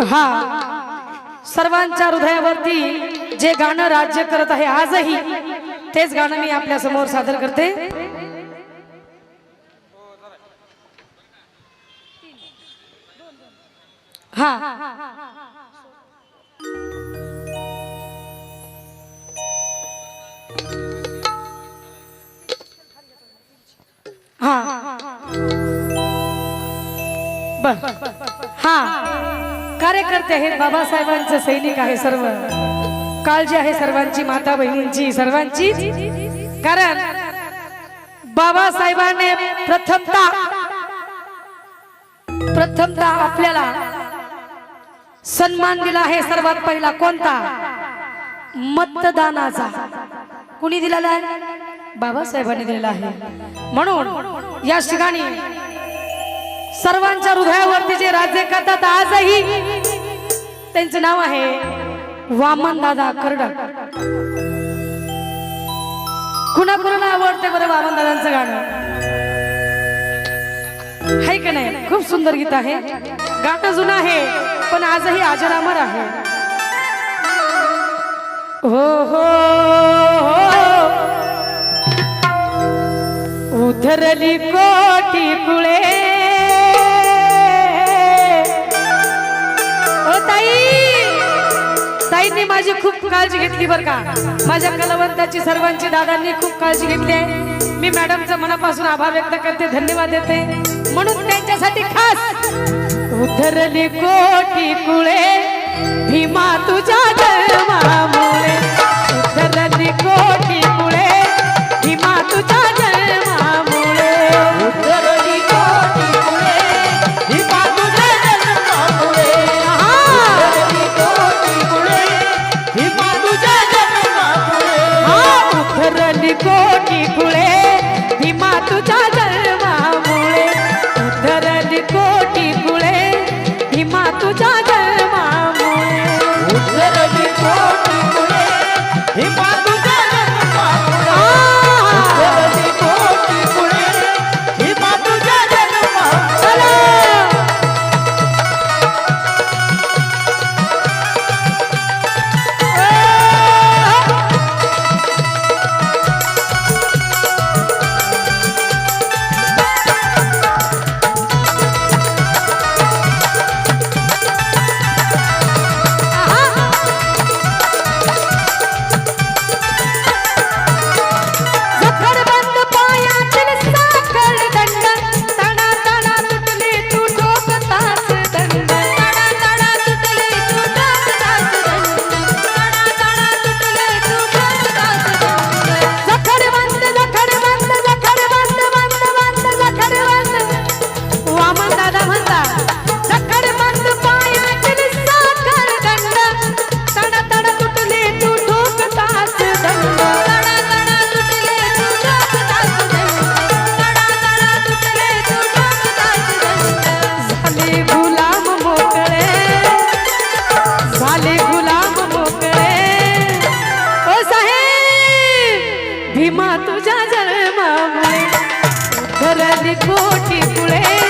हा. सर्वांच्या हृदयावरती जे गाणं राज्य करत आहे आजही तेच गाणं मी आपल्यासमोर सादर करते. हा. हा. हा. कार्यकर्ते आहेत बाबासाहेबांचं सैनिक आहे सर्व. काळजी आहे सर्वांची माता बहिणींची सर्वांची. कारण बाबासाहेबांनी प्रथमता प्रथमता आपल्याला सन्मान दिला आहे सर्वात पहिला. कोणता? मतदानाचा. कुणी दिलेला आहे? बाबासाहेबांनी दिलेला आहे. म्हणून या ठिकाणी सर्वांच्या हृदयावरती जे राज्य करतात आजही त्यांचं नाव आहे वामन दादा कर्डक कुणा कुणाला आवडते बरं वामन दादांचं गाणं? आहे का नाही? खूप सुंदर गीत आहे. गाणं जुनं आहे पण आजही आजरामर आहे. हो हो हो. उधरली कोटी पुळे माझी खूप काळजी घेतली बरं का. माझ्या कलावंताची सर्वांची दादांनी खूप काळजी घेतली आहे. मी मॅडमचं मनापासून आभार व्यक्त करते धन्यवाद देते. म्हणून त्यांच्यासाठी खास उधरली कोटी कुळे भीमा तुझ्या धर्मामुळे চাঁদ কোটি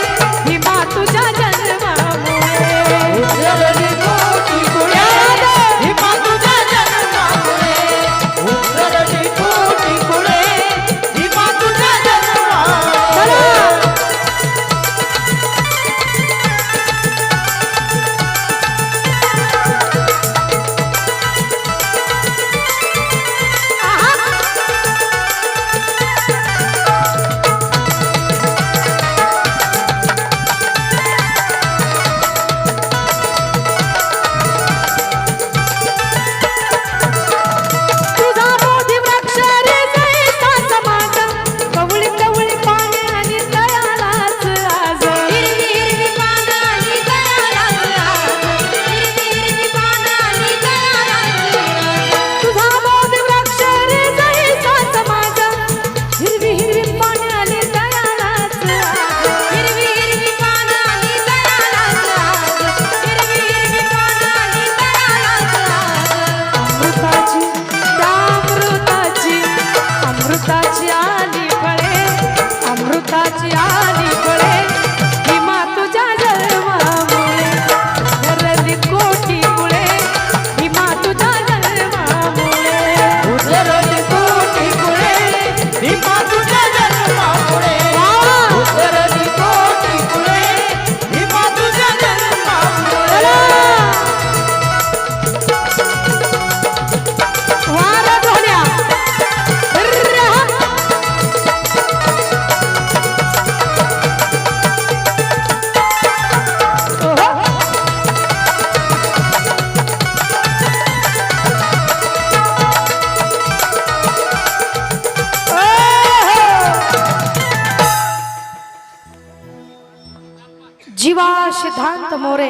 सिद्धांत मोरे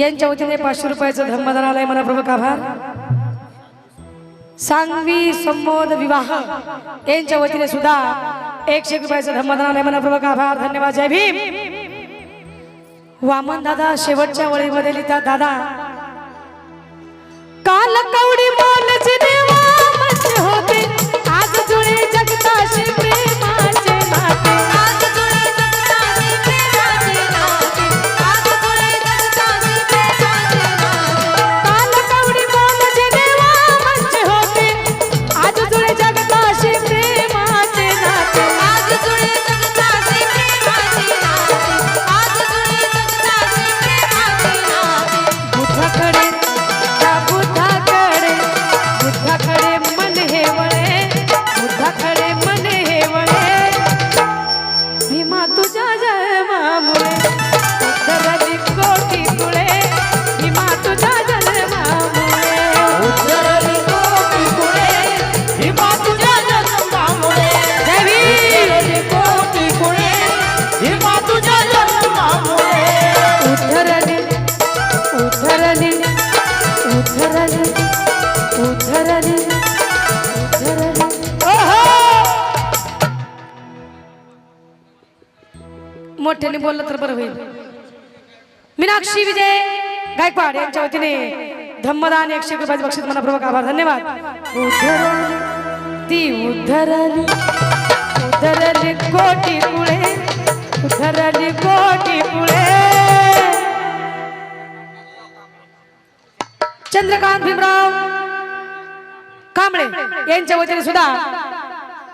यांच्या वतीने पाचशे रुपयाचं धर्मदान आलंय. मनापूर्वक आभार. सांगवी संबोध विवाह यांच्या वतीने सुद्धा एकशे रुपयाचं धर्मदान आलंय. मनापूर्वक आभार. धन्यवाद. जय भीम. वामन दादा शेवटच्या वळीमध्ये लिहितात दादा काल कवडी मोठ्याने बोललं तर बरं होईल. मीनाक्षी विजय गायकवाड यांच्या वतीने धम्मदान एकशे रुपयाचे बक्षीस मनापूर्वक आभार. धन्यवाद. ती उद्धरली उद्धरली कोटी पुळे उद्धरली कोटी पुळे. चंद्रकांत भीमराव कांबळे यांच्या वतीने सुद्धा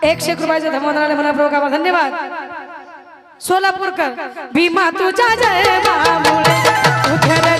एकशे रुपयाचे धर्मदानाला मनापूर्वक आभार. धन्यवाद. सोलापूरकर भीमा तुझ्या जय उधरली कोटी